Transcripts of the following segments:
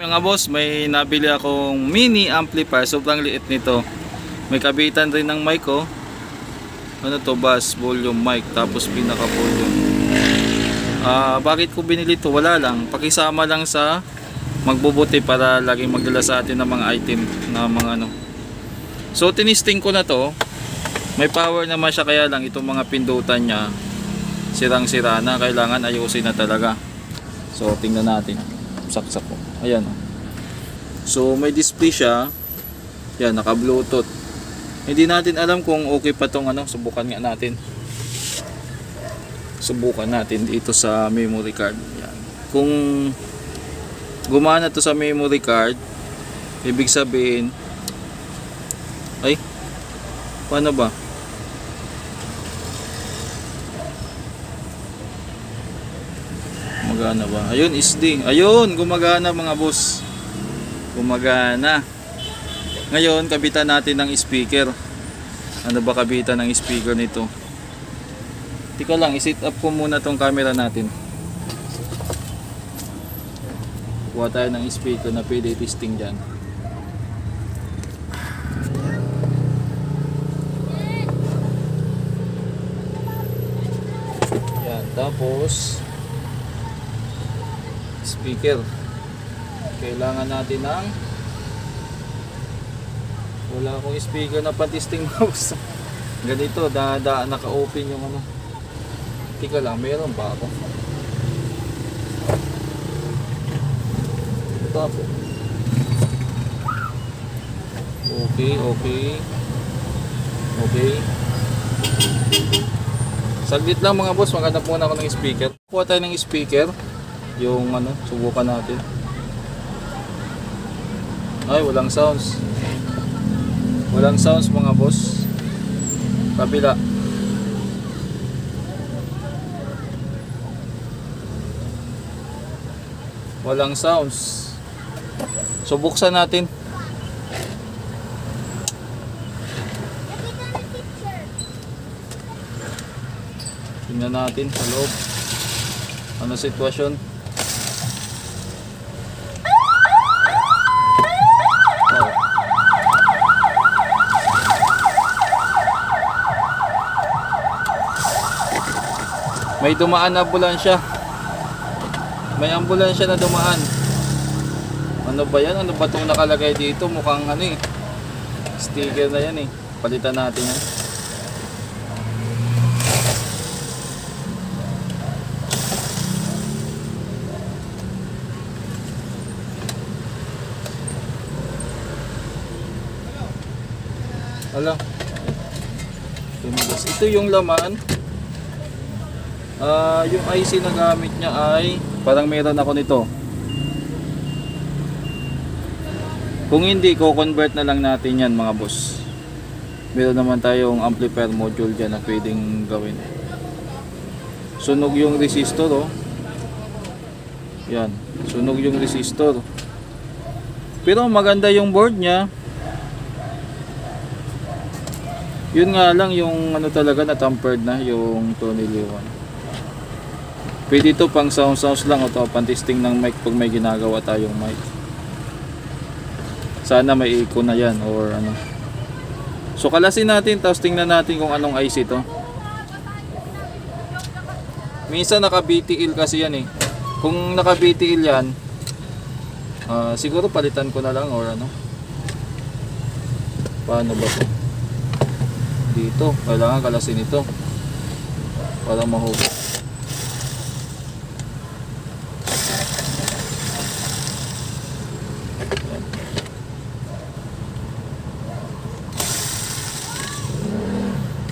Mga boss, may nabili akong mini amplifier. Sobrang liit nito. May kabitan rin ng mic oh. Ano to? Bass volume mic. Tapos pinaka volume. Ah, bakit ko binili to? Wala lang. Pakisama lang sa magbubuti para laging magdala sa atin ng mga item na mga ano. So tinisting ko na to. May power naman siya kaya lang itong mga pindutan niya sirang-sira na. Kailangan ayusin na talaga. So tingnan natin. Saksak ko. Ayan. So may display siya. Yan, naka-bluetooth. Hindi natin alam kung okay pa tong ano, subukan nga natin. Subukan natin dito sa memory card. Yan. Kung gumana to sa memory card, ibig sabihin ay paano ba? Gumagana ba? Ayun, SD. Ayun, gumagana mga boss. Gumagana. Ngayon, kabitan natin ng speaker. Ano ba kabitan ng speaker nito? Tika lang, i-set up ko muna tong camera natin. Kuha tayo ng speaker na pwede testing dyan. Yan, tapos speaker. Kailangan natin ng wala akong speaker na patisting mouse. Ganito, da, da, naka-open yung ano. Tika lang, meron ba ako? Ito po. Okay, okay. Okay. Saglit lang mga boss, maghanap muna ako ng speaker. Kuha tayo ng speaker. Yung ano, subukan natin. Ay, walang sounds. Walang sounds mga boss. Kabila. Walang sounds. So buksan natin. Tingnan natin sa loob. Ano sitwasyon? Oh. May dumaan na ambulansya. May ambulansya na dumaan. Ano ba yan? Ano ba itong nakalagay dito? Mukhang ano eh. Sticker na yan eh. Palitan natin yan. Ala. Tumigas. Ito yung laman. Ah, yung IC na gamit niya ay parang meron ako nito. Kung hindi, ko-convert na lang natin yan mga boss. Meron naman tayong amplifier module dyan na pwedeng gawin. Sunog yung resistor oh. Yan, sunog yung resistor. Pero maganda yung board niya. Yun nga lang yung ano talaga na tampered na yung Tony Lewan. Pwede ito pang sound sounds lang o to pang testing ng mic pag may ginagawa tayong mic. Sana may echo na yan or ano. So kalasin natin tapos tingnan natin kung anong IC to. Minsan naka BTL kasi yan eh. Kung naka BTL yan, ah, siguro palitan ko na lang or ano. Paano ba to? Dito, kailangan kalasin ito para mahuli.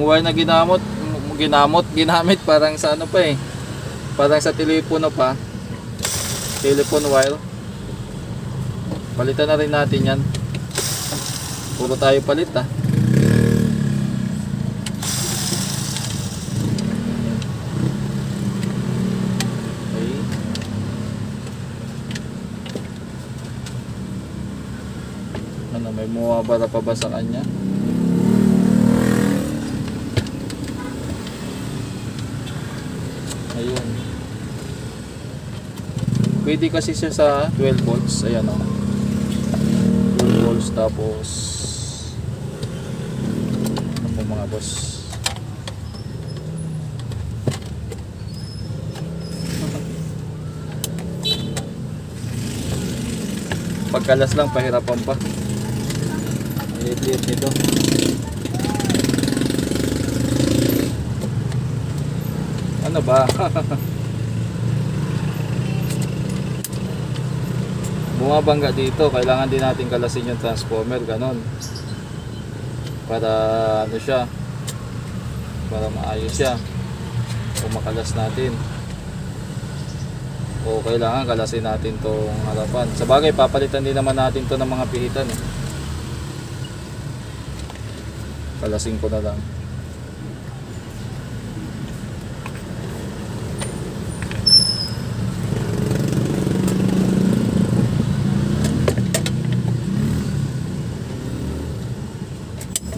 Yung wire na ginamot, ginamot, ginamit parang sa ano pa eh. Parang sa telepono pa. Telephone wire. Palitan na rin natin yan. Puro tayo palit ah. Ano, may mawabara pa ba sa kanya? Ayun. Pwede kasi siya sa 12 volts. Ayan o. 12 volts tapos ano mga boss. Pagkalas lang, pahirapan pa. Liit-liit nito. Ano ba? Bumabangga dito, kailangan din natin kalasin yung transformer, ganon. Para ano siya, para maayos siya. Kung makalas natin. O kailangan kalasin natin tong harapan. Sa bagay, papalitan din naman natin to ng mga pihitan. Eh. Kalasin ko na lang.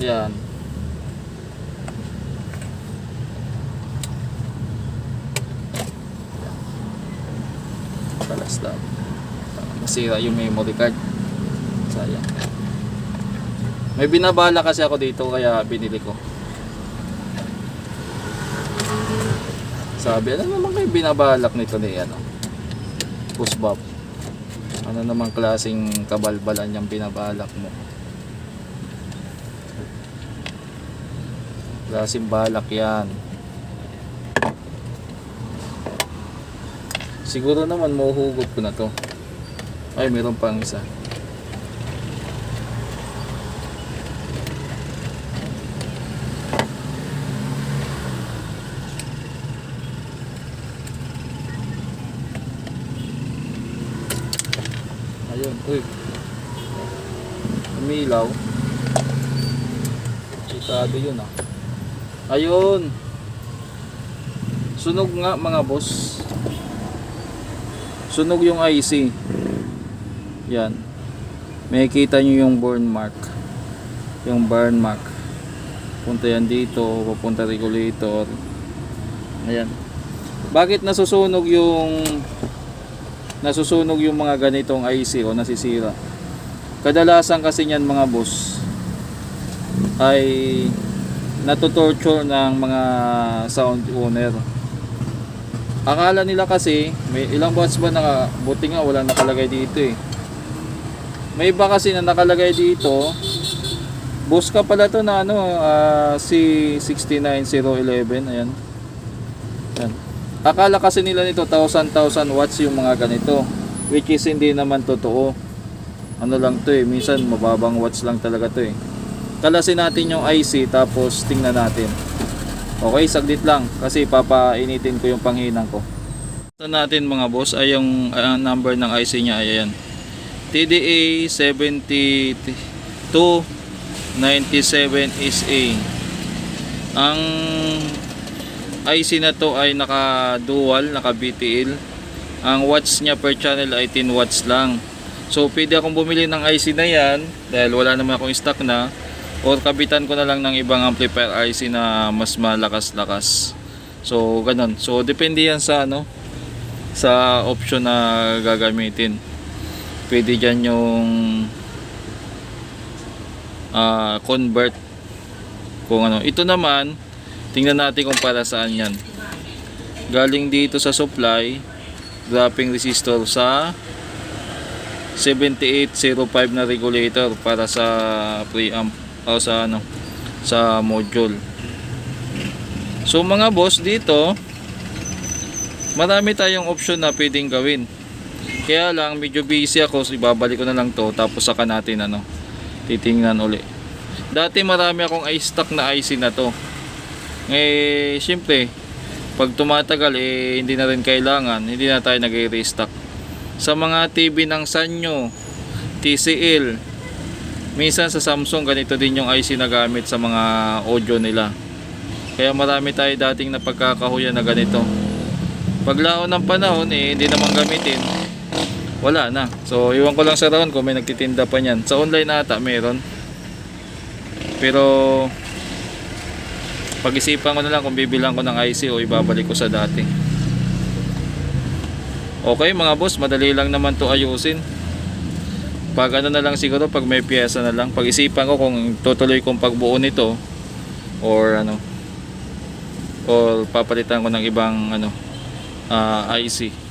Yan. Kalas lang. Masira yung memory card. Sayang. May binabala kasi ako dito kaya binili ko. Sabi, ano naman kayo binabalak nito ni ano? Pusbab. Ano naman klaseng kabalbalan yung binabalak mo? Klaseng balak yan. Siguro naman mahuhugot ko na to. Ay, meron pang isa. Ayun, uy. Umilaw. Chikado yun ah. Ayun. Sunog nga mga boss. Sunog yung IC. Yan. May kita nyo yung burn mark. Yung burn mark. Punta yan dito, papunta regulator. Ayan. Bakit nasusunog yung nasusunog yung mga ganitong IC o nasisira? Kadalasan kasi niyan mga boss ay natutorture ng mga sound owner. Akala nila kasi, may ilang watts ba naka, buti nga wala nakalagay dito eh. May iba kasi na nakalagay dito, boss ka pala to na ano, ah, C69011, ayan. Ayan. Akala kasi nila nito 1000-1000 watts yung mga ganito, which is hindi naman totoo. Ano lang to eh, minsan mababang watts lang talaga to eh kalasin natin yung IC tapos tingnan natin. Okay saglit lang kasi papainitin ko yung panghinang ko. Ito natin mga boss. Ay yung ah, number ng IC nya ay ayan. TDA 7297SA ang IC na to ay naka dual naka BTL ang watts nya per channel ay 10 watts lang. So pwede akong bumili ng IC na yan dahil wala naman akong stock na or kabitan ko na lang ng ibang amplifier IC na mas malakas-lakas. So ganun. So depende yan sa ano sa option na gagamitin. Pwede dyan yung ah, convert. Kung ano. Ito naman tingnan natin kung para saan yan. Galing dito sa supply dropping resistor sa 7805 na regulator para sa preamp o sa ano sa module. So mga boss dito marami tayong option na pwedeng gawin. Kaya lang medyo busy ako so ibabalik ko na lang to tapos saka natin ano titingnan uli. Dati marami akong i-stock na IC na to. Eh syempre pag tumatagal eh hindi na rin kailangan hindi na tayo nag-restock sa mga TV ng Sanyo TCL minsan sa Samsung ganito din yung IC na gamit sa mga audio nila. Kaya marami tayo dating napagkakahuyan na ganito. Paglaon ng panahon eh hindi naman gamitin. Wala na. So iwan ko lang sa round kung may nagtitinda pa niyan. Sa online ata meron. Pero pag-isipan ko na lang kung bibilang ko ng IC o ibabalik ko sa dati. Okay mga boss, madali lang naman to ayusin. Pag ano na lang siguro, pag may pyesa na lang, pag-isipan ko kung tutuloy kong pagbuo nito or ano or papalitan ko ng ibang ano ah, IC.